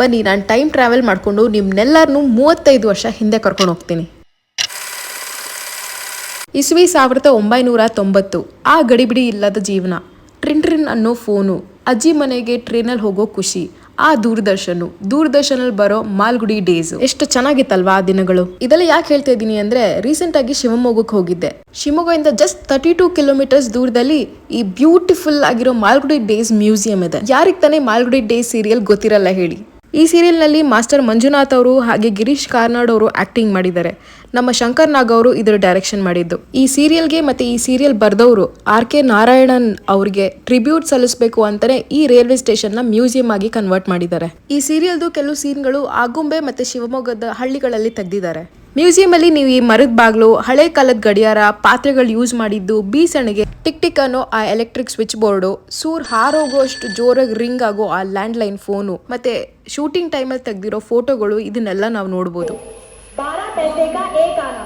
ಬನ್ನಿ, ನಾನು time travel ಮಾಡಿಕೊಂಡು ನಿಮ್ಮನ್ನೆಲ್ಲರನ್ನೂ ಮೂವತ್ತೈದು ವರ್ಷ ಹಿಂದೆ ಕರ್ಕೊಂಡು ಹೋಗ್ತೀನಿ. ಇಸ್ವಿ ಸಾವಿರದ ಒಂಬೈನೂರ ತೊಂಬತ್ತು, ಆ ಗಡಿಬಿಡಿ ಇಲ್ಲದ ಜೀವನ. ಟ್ರಿನ್ ಟ್ರಿನ್ ಅನ್ನೋ ಫೋನು. ಅಜ್ಜಿ ಮನೆಗೆ ಟ್ರೈನಲ್ಲಿ ಹೋಗೋ ಖುಷಿ. ಆ ದೂರದರ್ಶನ. ದೂರದರ್ಶನಲ್ಲಿ ಬರೋ ಮಾಲ್ಗುಡಿ ಡೇಸ್. ಎಷ್ಟು ಚೆನ್ನಾಗಿತ್ತಲ್ವಾ ಆ ದಿನಗಳು. ಇದೆಲ್ಲ ಯಾಕೆ ಹೇಳ್ತಾ ಇದ್ದೀನಿ ಅಂದ್ರೆ ರೀಸೆಂಟ್ ಆಗಿ ಶಿವಮೊಗ್ಗಕ್ಕೆ ಹೋಗಿದ್ದೆ. ಶಿವಮೊಗ್ಗದಿಂದ ಜಸ್ಟ್ ತರ್ಟಿ ಟೂ ಕಿಲೋಮೀಟರ್ಸ್ ದೂರದಲ್ಲಿ ಈ ಬ್ಯೂಟಿಫುಲ್ ಆಗಿರೋ ಮಾಲ್ಗುಡಿ ಡೇಸ್ ಮ್ಯೂಸಿಯಂ ಇದೆ. ಯಾರಿಗೆ ತಾನೇ ಮಾಲ್ಗುಡಿ ಡೇಸ್ ಸೀರಿಯಲ್ ಗೊತ್ತಿರಲ್ಲ ಹೇಳಿ. ಈ ಸೀರಿಯಲ್ನಲ್ಲಿ ಮಾಸ್ಟರ್ ಮಂಜುನಾಥ್ ಅವರು ಹಾಗೆ ಗಿರೀಶ್ ಕಾರ್ನಾಡ್ ಅವರು ಆಕ್ಟಿಂಗ್ ಮಾಡಿದ್ದಾರೆ. ನಮ್ಮ ಶಂಕರ್ ನಾಗ್ ಅವರು ಇದರ ಡೈರೆಕ್ಷನ್ ಮಾಡಿದ್ದು. ಈ ಸೀರಿಯಲ್ಗೆ ಮತ್ತೆ ಈ ಸೀರಿಯಲ್ ಬರೆದವರು ಆರ್ ಕೆ ನಾರಾಯಣನ್ ಅವ್ರಿಗೆ ಟ್ರಿಬ್ಯೂಟ್ ಸಲ್ಲಿಸಬೇಕು ಅಂತಾನೆ ಈ ರೈಲ್ವೆ ಸ್ಟೇಷನ್ನ ಮ್ಯೂಸಿಯಂ ಆಗಿ ಕನ್ವರ್ಟ್ ಮಾಡಿದ್ದಾರೆ. ಈ ಸೀರಿಯಲ್ದು ಕೆಲವು ಸೀನ್ಗಳು ಆಗುಂಬೆ ಮತ್ತು ಶಿವಮೊಗ್ಗದ ಹಳ್ಳಿಗಳಲ್ಲಿ ತೆಗ್ದಿದ್ದಾರೆ. ಮ್ಯೂಸಿಯಂ ಅಲ್ಲಿ ನೀವು ಈ ಮರದ ಬಾಗ್ಲು ಹಳೆ ಕಾಲದ ಗಡಿಯಾರ ಪಾತ್ರೆಗಳು ಯೂಸ್ ಮಾಡಿದ್ದು ಬೀಸಣಿಗೆ ಟಿಕ್ ಟಿಕ್ ಅನ್ನೋ ಆ ಎಲೆಕ್ಟ್ರಿಕ್ ಸ್ವಿಚ್ ಬೋರ್ಡು ಸೂರ್ ಹಾರೋಗೋಷ್ಟು ಜೋರಾಗಿ ರಿಂಗ್ ಆಗೋ ಆ ಲ್ಯಾಂಡ್ ಲೈನ್ ಫೋನು ಮತ್ತೆ ಶೂಟಿಂಗ್ ಟೈಮಲ್ಲಿ ತೆಗ್ದಿರೋ ಫೋಟೋಗಳು ಇದನ್ನೆಲ್ಲ ನಾವು ನೋಡ್ಬೋದು बारह पैसे का एक आना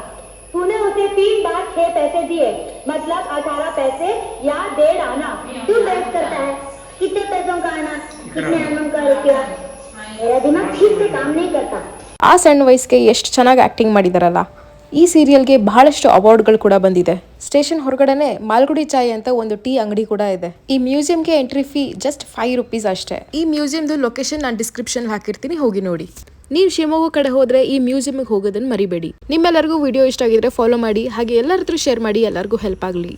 तूने उसे तीन बार छह पैसे दिए मतलब अठारह पैसे या डेढ़ आना क्यों वेस्ट करता है कितने पैसों का आना कितने आनों का रुपया मेरा दिमाग ठीक से काम नहीं करता ಆ ಸಣ್ಣ ವಯಸ್ಸಿಗೆ ಎಷ್ಟು ಚೆನ್ನಾಗಿ ಆಕ್ಟಿಂಗ್ ಮಾಡಿದಾರಲ್ಲ? ಈ ಸೀರಿಯಲ್ಗೆ ಬಹಳಷ್ಟು ಅವಾರ್ಡ್ಗಳು ಕೂಡ ಬಂದಿದೆ. ಸ್ಟೇಷನ್ ಹೊರಗಡೆನೆ ಮಾಲ್ಗುಡಿ ಚಾಯ್ ಅಂತ ಒಂದು ಟೀ ಅಂಗಡಿ ಕೂಡ ಇದೆ. ಈ ಮ್ಯೂಸಿಯಂಗೆ entry fee just five rupees ಅಷ್ಟೇ. ಈ ಮ್ಯೂಸಿಯಂದು ಲೊಕೇಶನ್ ನಾನು ಡಿಸ್ಕ್ರಿಪ್ಷನ್ ಹಾಕಿರ್ತೀನಿ, ಹೋಗಿ ನೋಡಿ. ನೀವು ಶಿವಮೊಗ್ಗ ಕಡೆ ಹೋದ್ರೆ ಈ ಮ್ಯೂಸಿಯಂಗೆ ಹೋಗೋದನ್ನು ಮರಿಬೇಡಿ. ನಿಮ್ಮೆಲ್ಲರಿಗೂ ವಿಡಿಯೋ ಇಷ್ಟ ಆಗಿದ್ರೆ ಫಾಲೋ ಮಾಡಿ, ಹಾಗೆ ಎಲ್ಲರ ಹತ್ರ ಶೇರ್ ಮಾಡಿ, ಎಲ್ಲರಿಗೂ ಹೆಲ್ಪ್ ಆಗಲಿ.